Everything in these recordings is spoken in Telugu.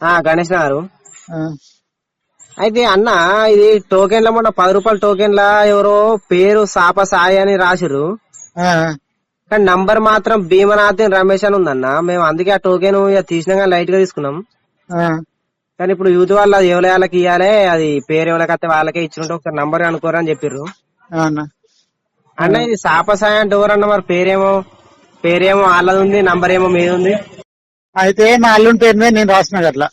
ఆ గణేష్ గారు. అయితే అన్న ఇది టోకెన్ల మొన్న పది రూపాయల టోకెన్ల ఎవరో పేరు సాప సాయి అని రాసిర్రు. ఆ, కానీ నంబర్ మాత్రం భీమనాథన్ రమేష్ అని ఉందన్న. మేము అందుకే ఆ టోకెన్ తీసినాక లైట్గా తీసుకున్నాం. కానీ ఇప్పుడు యూత్ వాళ్ళు అది ఎవరి వాళ్ళకి ఇవ్వాలి అది పేరు ఎవరికి వస్తే వాళ్ళకే ఇచ్చినట్టు ఒకసారి నంబర్ అనుకోరు అని చెప్పిర్రు. అవునా అన్న ఇది సాప సాయి అంటే ఎవరన్న మరి పేరేమో పేరేమో వాళ్ళది ఉంది నంబర్ ఏమో మీది ఉంది. అయితే మా అల్లుడి పేరు మీద నేను రాసిన అట్లా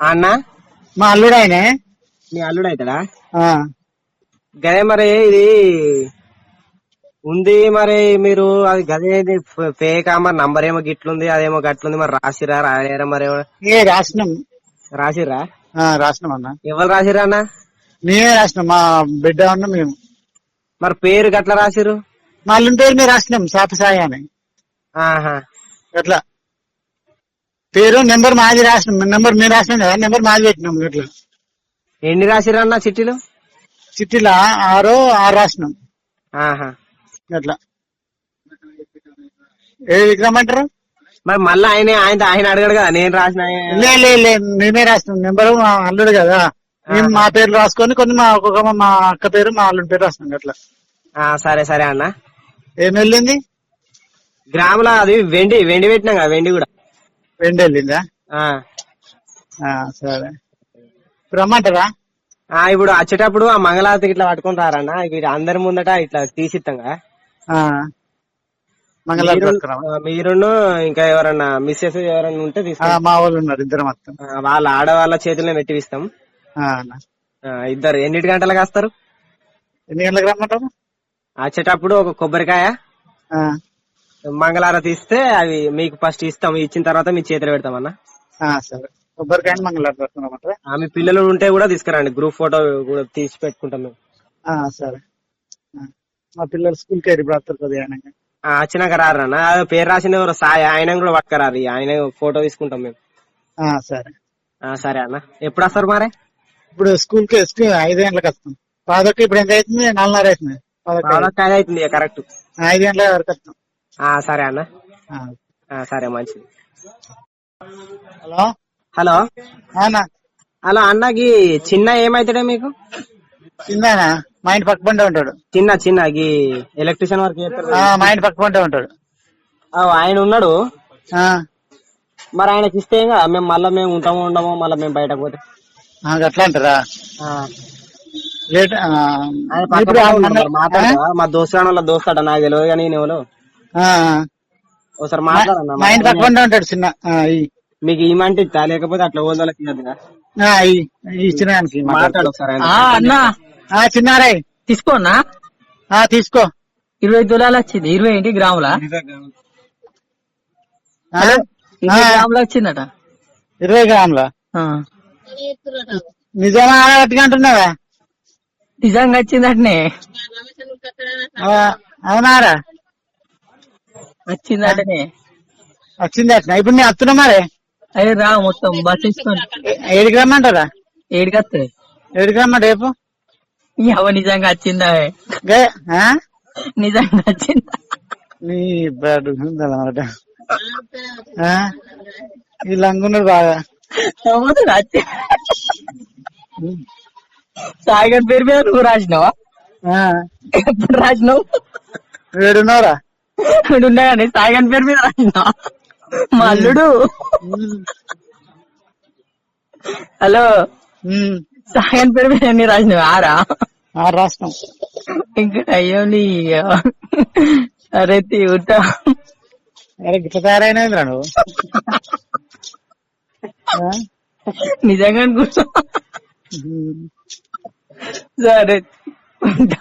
అన్న? మా అల్లుడు ఆయనే. మీ అల్లుడు అవుతాడా గదే మరి ఇది ఉంది మరి మీరు అది గదే ఫేక్ మరి నంబర్ ఏమో గిట్లుంది అదేమో గట్లుంది మరి రాసిరా రాయరా మరి ఏ రాసినాం. రాసిరా రాసినాం అన్న. ఎవరు రాసిరా అన్న? మేమే రాసినాం మా బిడ్డ ఉన్న మేము. మరి పేరు గట్ల రాసిరు మా అల్లుడి పేరు మీద రాసినాం సాప సాయి అని. ఆహా. అట్లా పేరు నెంబర్ మాది రాసినాం నెంబర్ మేము రాసినాం కదా నెంబర్ మాది పెట్టినాం ఇట్లా ఎన్ని రాసిరా అన్న చిట్టీలు? చిట్టిలా? ఆరో ఆరు రాసినాం. ఆహా. అట్లా. ఏ విగ్రహం అంటారు? మరి మళ్ళీ ఆయన ఆయన ఆయన అడగడు కదా నేను రాసిన లే మేమే రాసినాం. నెంబర్ మా అల్లుడు కదా. మేము మా పేరు రాసుకొని కొన్ని మా ఒక్కొక్క మా అక్క పేరు మా అల్లుడి పేరు రాసినాం అట్లా. సరే సరే అన్న. ఏం వెళ్ళింది? గ్రాముల అది వెండి వెండి పెట్టినాం కదా వెండి కూడా. వెండి వెళ్ళిందా సరే. ఇప్పుడు రమ్మంటారా? ఆ, ఇప్పుడు వచ్చేటప్పుడు ఆ మంగళారతికి ఇట్లా పట్టుకొని రారన్న ఇక అందరి ముందట ఇట్లా తీసిస్తాం కదా మీరు- మీరును ఇంకా ఎవరన్నా మిస్సెస్ ఎవరన్నా ఉంటే ఆ, తీసుకుంటాం మా వాళ్ళు ఉన్నారు ఇద్దరు మొత్తం వాళ్ళ ఆడవాళ్ళ చేతుల్లో పెట్టిస్తాం ఇద్దరు ఎన్నిటి గంటలకు వస్తారు? ఎన్ని గంటలకు రమ్మంటారు? వచ్చేటప్పుడు ఒక కొబ్బరికాయ మంగళారతి ఇస్తే అవి మీకు ఫస్ట్ ఇస్తాం ఇచ్చిన తర్వాత మీ చేతిలో పెడతామన్న. సరే. పట్టుకురామంటారా ఆ, మీ పిల్లలు ఉంటే కూడా తీసుకురండి గ్రూప్ ఫోటో కూడా తీసి పెట్టుకుంటాం మేము. సరే. మా పిల్లలు స్కూల్కి వెళ్ళి వస్తారు. ఆ, వచ్చినాక రారన్న. అదే పేరు రాసిన ఎవరు సాయి ఆయన కూడా పట్టుకురారు. ఆయన ఫోటో తీసుకుంటాం మేము. సరే. ఆ, సరే అన్న. ఎప్పుడు వస్తారు మరి? ఇప్పుడు స్కూల్కి ఐదు గంటలకు వస్తాం. పదొక్క ఇప్పుడు ఎంత అవుతుంది? నాలుగున్నర అవుతుంది. పదొక్క అది అవుతుంది కరెక్ట్. ఐదు గంటల వరకు వస్తాం. సరే అన్న. సరే మంచిది. హలో? హలో? హలో అన్నకి చిన్న ఏమైతాడే మీకు? చిన్నానా? మా ఇంటి పక్క పంటే ఉంటాడు. చిన్న చిన్న ఎలక్ట్రీషియన్ వర్క్ చేస్తారు ఆ, మా ఇంటి పక్క పంటే ఉంటాడు. ఆయన ఉన్నాడు? ఆ, మరి ఆయనకి ఇస్తే కదా మేము మళ్ళీ మేము ఉంటామో ఉండమో మళ్ళీ మేము బయటకు పోతే. అట్లా అంటారా? మా దోస్తాడు వాళ్ళ దోస్తాడ నాకు తెలియదు కానీ నేను ఒకసారి మాట్లాడన్నా మా ఇంటి పక్క పంటే ఉంటాడు చిన్న మీకు ఇమంటే ఇస్తా లేకపోతే అట్లా ఈ ఇచ్చిన మాట్లాడు ఒకసారి ఆ అన్నా. ఆ, చిన్నారాయ్ తీసుకోనా ఆ, తీసుకో. ఇరవై తులాలు వచ్చింది. ఇరవై ఏంటి? గ్రాముల? గ్రాములు వచ్చిందట. ఇరవై గ్రాముల? ఆ. నిజమా అంటున్నావా? నిజంగా వచ్చిందటనే. ఆ, అవునారా? వచ్చిందటనే. వచ్చింది అట్లా. ఇప్పుడు నేను వస్తున్నా మరి. అయ్యి రా మొత్తం బస్ ఏ- ఏడికి రమ్మంటారా? ఏడికి వస్తుంది ఏడికి రమ్మంట రేపు? ఎవ నిజంగా వచ్చిందా? నిజంగా వచ్చిందా? నీ బ్యాడ్ ఉందన్నమాట ఆ? ఈ లంగున్నాడు బాగా. సాగర్ పేరు మీద నువ్వు రాసినావా? ఎప్పుడు రాసినావు? ఏడున్నావురా ఉండగానే సాగర్ పేరు మీద రాసినావా మా అల్లుడు. హలో. ఉమ్, సాగర్ పేరు మీద ఎన్ని రాసినావు? ఆరా? రాష్ట్రం ఇంకా అయ్యో నీ అరే తీవుతా అరే గిట్ల నువ్వు? ఆ? నిజంగా అనుకుంటా. సరే ఉంటా.